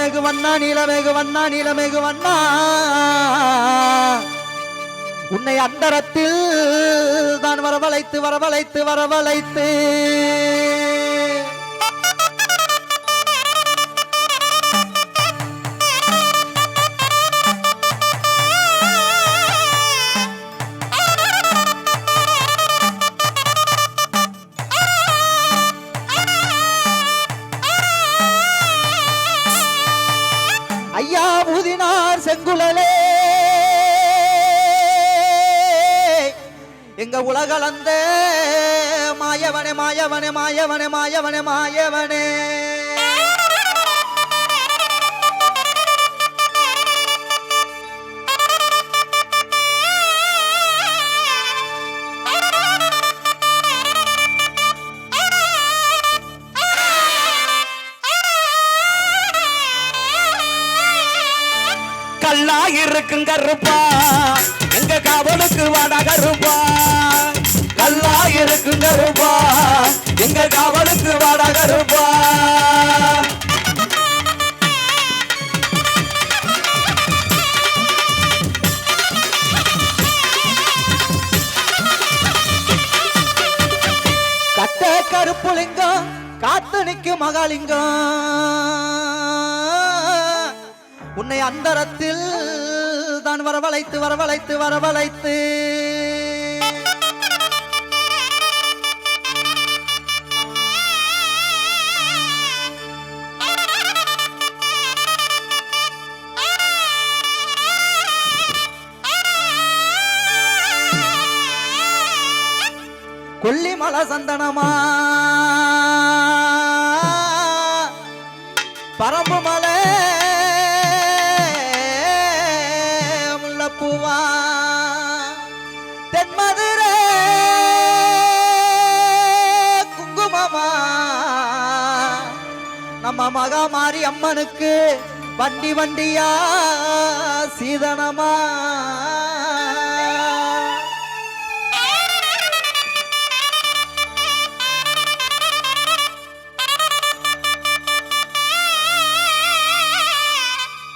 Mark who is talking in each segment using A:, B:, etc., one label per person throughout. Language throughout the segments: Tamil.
A: நீலமேகு வண்ணா நீலமேகு வண்ணா நீலமேகு வண்ணா. உன்னை அந்தரத்தில் தான் வரவழைத்து வரவழைத்து வரவழைத்து. உலகளந்த மாயவனே மாயவனே மாயவனே மாயவனே மாயவனே.
B: கல்லா இருக்கும் கருப்பா எங்க காவலுக்கு வாடகருப்பா
A: கட்ட கருப்புலிங்கம் காத்து நிற்கும் மகாலிங்கம். உன்னை அந்தரத்தில் தான் வரவழைத்து வரவழைத்து வரவழைத்து. கொல்லிமலை சந்தனமா? பரம்பு மலை முல்லப்பூவா? தென்மதுரை குங்குமமா? நம்ம மகாமாரி அம்மனுக்கு வண்டி வண்டியா சீதனமா?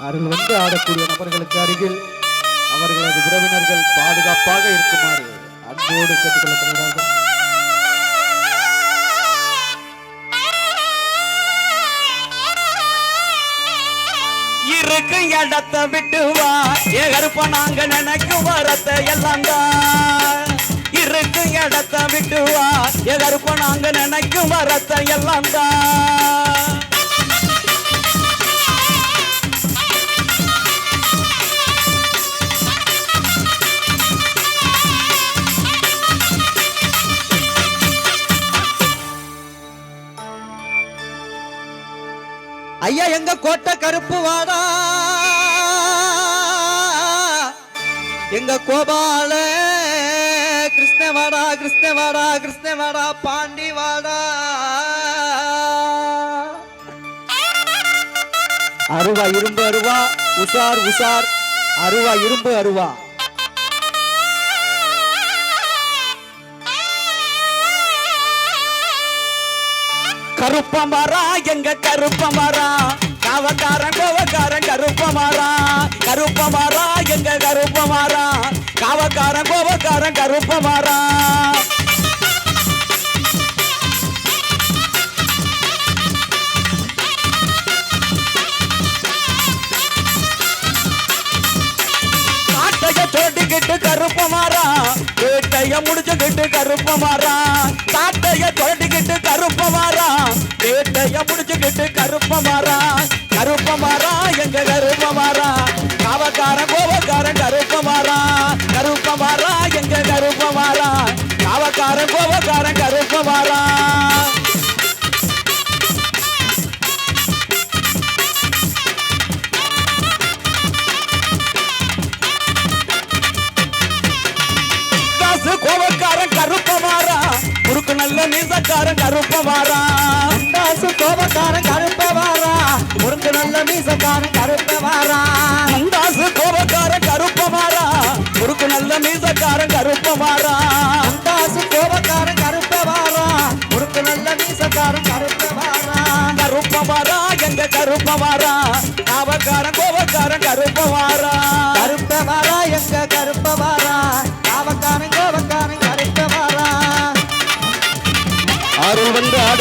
A: அருள் வந்து ஆடக்கூடிய நபர்களுக்கு அருகில் அவர்களது உறவினர்கள் பாதுகாப்பாக இருக்குமாறு அன்போடு கேட்டுக்கொள்ளப்படுகிறார்கள்.
B: இருக்கும் இடத்தை விட்டு வா. ஏ நாங்க நினைக்கும் வரத்த எல்லாம் தான் இருக்கும் இடத்தை விட்டு வா. ஏ நாங்க நினைக்கும் வரத்த எல்லாம் தான்
A: ஐயா எங்க கோட்டை கருப்பு வாடா? எங்க கோபால கிருஷ்ணவாடா கிருஷ்ணவாடா கிருஷ்ணவாடா பாண்டி வாடா. அருவா இரும்பு அருவா உஷார் உஷார். அருவா இரும்பு அருவா.
B: கருப்பம் வரா எங்க கருப்பம் வரா? காவக்காரன் கோவக்காரன் கருப்பம் வரா. கருப்பம் வரா எங்க கருப்பம் வரா? காவக்காரன் கோவக்காரன் கருப்பம் வரா. முடிச்சுக்கிட்டு கருப்ப மரம் வேட்டைய முடிச்சுக்கிட்டு கருப்ப மரம் காட்டைய தோட்டிக்கிட்டு கருப்ப மரம் வேட்டைய முடிச்சுக்கிட்டு கருப்ப மரம் கருப்ப மரம் எங்க கருப்ப மரம் காவக்காரன் கோபக்காரன் கருப்ப கோவக்காரன் கருப்ப மாறா முறுக்கு நல்ல மீசக்காரன் கருப்ப மாறா
A: அண்டாசு கோபக்காரன் கருப்ப வாரா முருங்கு நல்ல மீசக்காரன் கருப்ப வாரா
B: அந்தாசு கோவக்காரன் கருப்ப மாறா முறுக்கு நல்ல மீசக்காரன் கருப்ப மாறா
A: அண்டாசு கோபக்காரன் கருப்ப வாரா முருங்கு நல்ல மீசக்காரன் கருப்ப வாரா
B: கருப்ப எங்க கருப்ப கருப்ப வாரா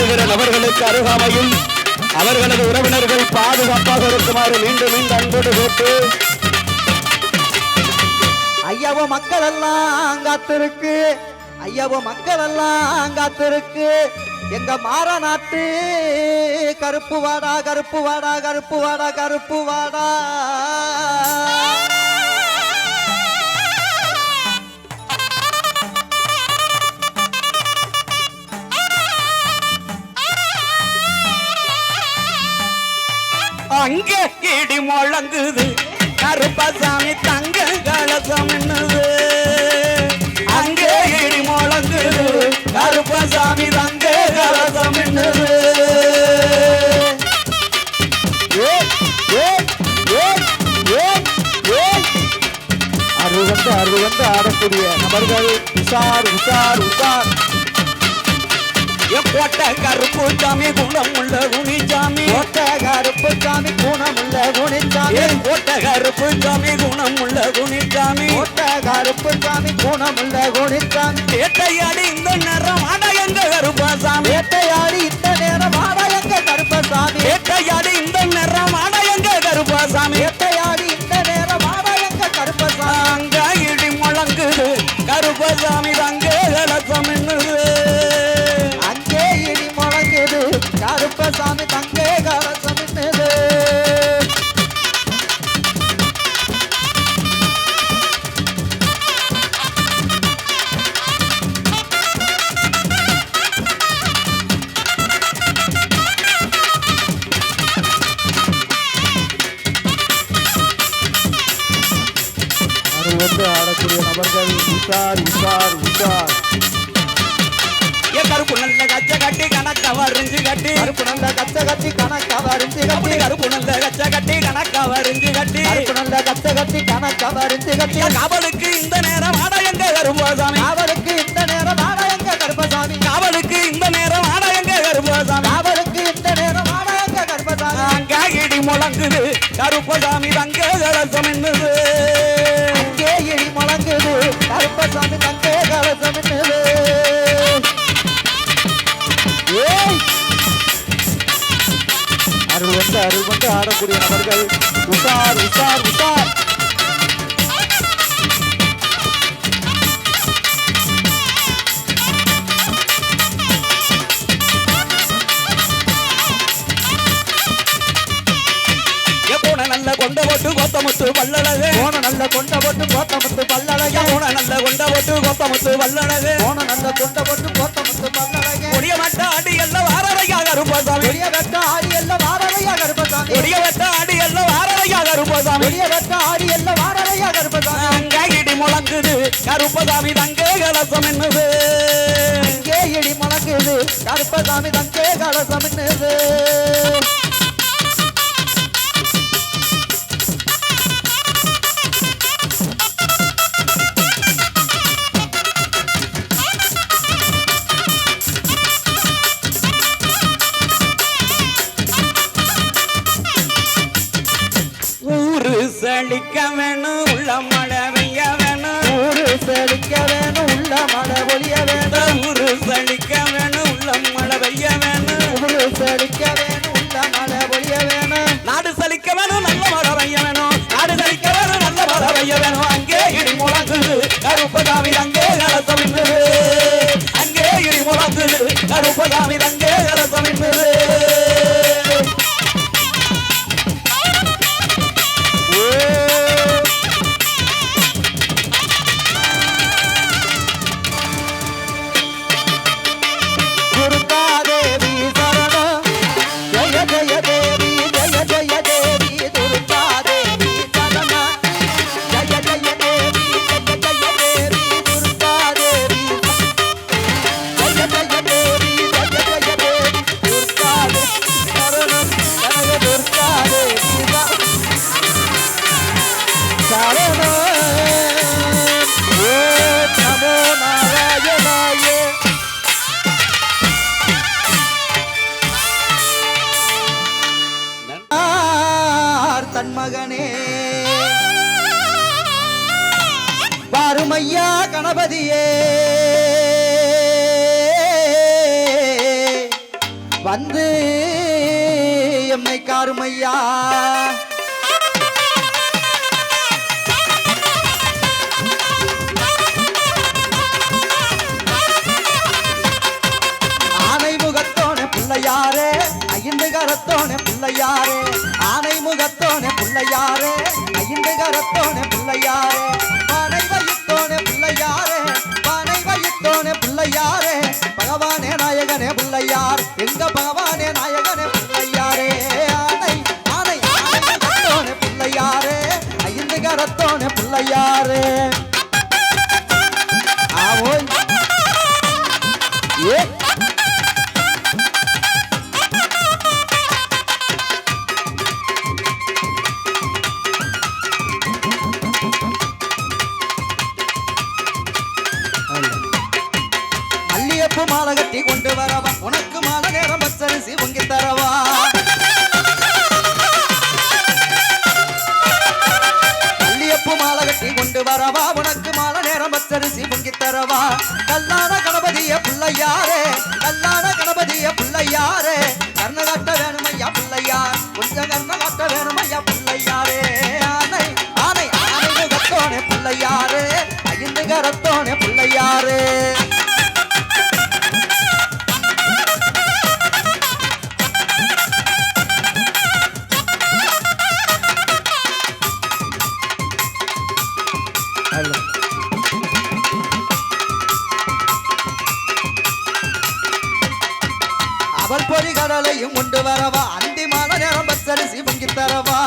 B: நடத்துகிற நபர்களுக்கு அருகாமையில் அவர்களது உறவினர்கள் பாதுகாப்பாக இருக்குமாறு மீண்டும் மீண்டும் அன்போடு கேட்டு
A: ஐயாவோ மக்கள் எல்லாம் காத்திருக்கு. ஐயாவோ மக்கள் எல்லாம் காத்திருக்கு. எங்க மாற நாட்டு கருப்பு வாடா கருப்பு வாடா கருப்பு வாடா கருப்பு வாடா.
B: இடி கருப்பசாமி தங்க கலசம் என்னது? அங்கே இடி முழங்குது. கருப்பசாமி தங்க கலசம் என்னது?
A: ஏய், ஏய், வந்து அருள் வந்து ஆடக்கூடிய நபர்கள். உஷார் உஷார் உஷார்.
B: கோட்டை கருப்பு சாமி குணம் உள்ள குனிச்சாமி
A: கோட்ட கருப்பு சாமி குணமுள்ள குணிச்சாமி.
B: கோட்டை கருப்பு சாமி குணம் உள்ள குனிச்சாமி
A: கோட்ட கருப்பு சாமி குணமுள்ள குணிச்சாமி.
B: வேட்டையாடி இந்த நேரம் ஆட எங்க கருப்பசாமி?
A: வேட்டையாடி இந்த நேரம் ஆட எங்க கருப்பசாமி?
B: வேட்டையாடி இந்த
A: அருள் வந்து ஆடக்கூடிய நபர்கள் உஷார் உஷார் உஷார்.
B: கருப்பு நல்ல கச்ச கட்டி கணக்க வரிஞ்சு கட்டி.
A: கருப்பு நல்ல கச்ச கத்தி கணக்கா வரிஞ்சு கட்டி.
B: கருப்பு நல்ல கச்ச கட்டி கணக்க வரிஞ்சு கட்டி.
A: கருப்பு நல்ல கச்ச கத்தி கணக்கா வரிஞ்சு கட்டி.
B: காவலுக்கு இந்த நேரம் ஆட எங்க கருப்பசாமி.
A: காவலுக்கு இந்த நேரம் ஆட எங்க கருப்பசாமி.
B: காவலுக்கு இந்த நேரம் ஆட எங்க கருப்பசாமி.
A: காவலுக்கு இந்த நேரம் ஆட எங்க கருப்பசாமி.
B: அங்க இடி முழங்குது கருப்பசாமி தங்க கலசம் என்னது?
A: அங்கே இடி முழங்குது. கருப்பசாமி தங்கே கலசம் அருள் வந்து அருள் வந்து ஆடக்கூடிய நபர்கள். உஷார் உஷார் உஷார்.
B: கொண்ட போட்டு கொத்தமுத்து வல்லழகு
A: போன நல்ல கொண்ட போட்டு கோத்தமுத்து பல்லழக
B: போன நல்ல கொண்ட போட்டு கொத்தமுத்து வல்லழகு
A: போன நல்ல கொண்ட போட்டு கோத்தமுத்து பல்லழக
B: கொடிய மட்ட ஆடி எல்லாம் வாரரையா கருப்பசாமி
A: பெரிய வெட்ட ஆடி எல்லாம் வாரறையா கருப்பசாமி
B: கொடிய மட்ட ஆடி எல்லாம் வாரரையா கருப்பசாமி
A: பெரிய வெட்ட ஆடி எல்லாம் வாரறையா கருப்பசாமி
B: அங்க இடி முழங்குது கருப்பசாமி தங்க கலசம் என்னது
A: இங்கே இடி முழங்குது கருப்பசாமி தங்கே கலசம் என்னது
B: அடிக்க வேணும்.
A: கணபதியே. வந்து எம்மை காருமையா. ஆனை முகத்தோனே பிள்ளையாரே ஐந்து கரத்தோனே பிள்ளையாரே. ஆனை முகத்தோனே பிள்ளையாரே ஐந்து கரத்தோனே பிள்ளையாரே. கட்டி கொண்டு வரவா? உனக்கு மாலை நேரம் பச்சரிசி பொங்கி தரவா? கல்லான கணபதிய பிள்ளையாரே அதையும் கொண்டு வரவா? அந்தி மாலை நேரம் பச்சரிசி பொங்கி தரவா?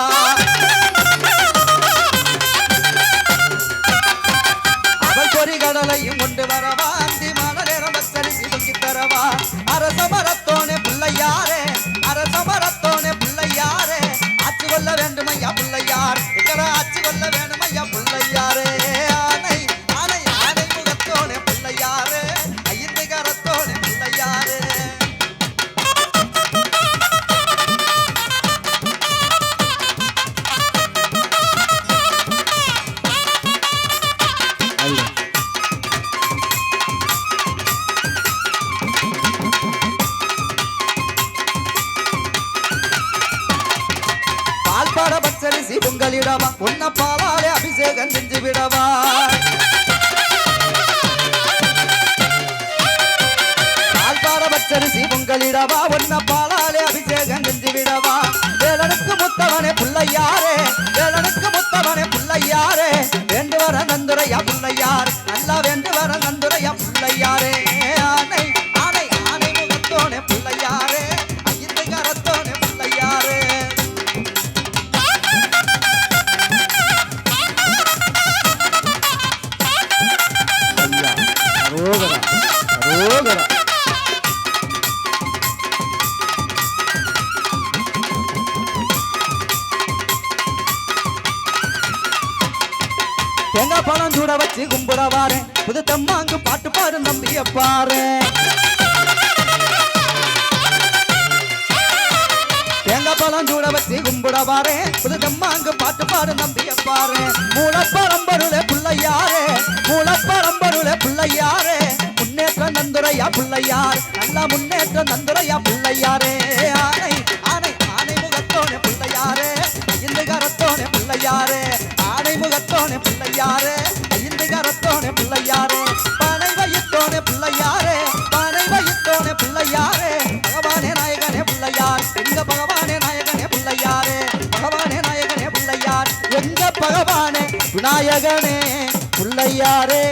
A: அவள் பொறி கடலையும் கொண்டு வரவா? அந்தி மாலை நேரம் பச்சரிசி பொங்கி தரவா? அரச மரத்தோனே பிள்ளையாரே அரச மரத்தோனே பிள்ளையாரே. ஆச்சு கொள்ள வேண்டுமையா பிள்ளையார்? எங்கட ஆட்சி கொள்ள வேண்டும் பச்சரிசி பொங்கலிடவா? உன்ன பாலாலே அபிஷேகம் செஞ்சு விடவா? பால் பச்சரிசி பொங்கலிடவா? உன்ன பாலாலே அபிஷேகம் செஞ்சு விடவா? வேலனுக்கு முத்தவனே புள்ளையாரே வேலனுக்கு முத்தவனே புள்ளையாரே. வேண்டு வர நந்துரையா புள்ளையார் நல்லா வேண்டு வர பாரு. தேங்காய் பழம் சூட வச்சு கும்பிட பாரு. புது தம்மாங்கு பாட்டு பாரு நம்பிய பாரு. மூலப்பரம்பருளே பிள்ளையாரு. மூலப்பரம்பருளே பிள்ளையாரு. முன்னேற்ற நந்துரையா பிள்ளையார். நல்ல முன்னேற்ற நந்துரையா பிள்ளையாரே. ஆனை ஆனை ஆனை முகத்தோனே பிள்ளையாரே. இந்து கரத்தோனே பிள்ளையாரே. ஆனை முகத்தோனே பிள்ளையாரே. நாயகனே பிள்ளையாரே.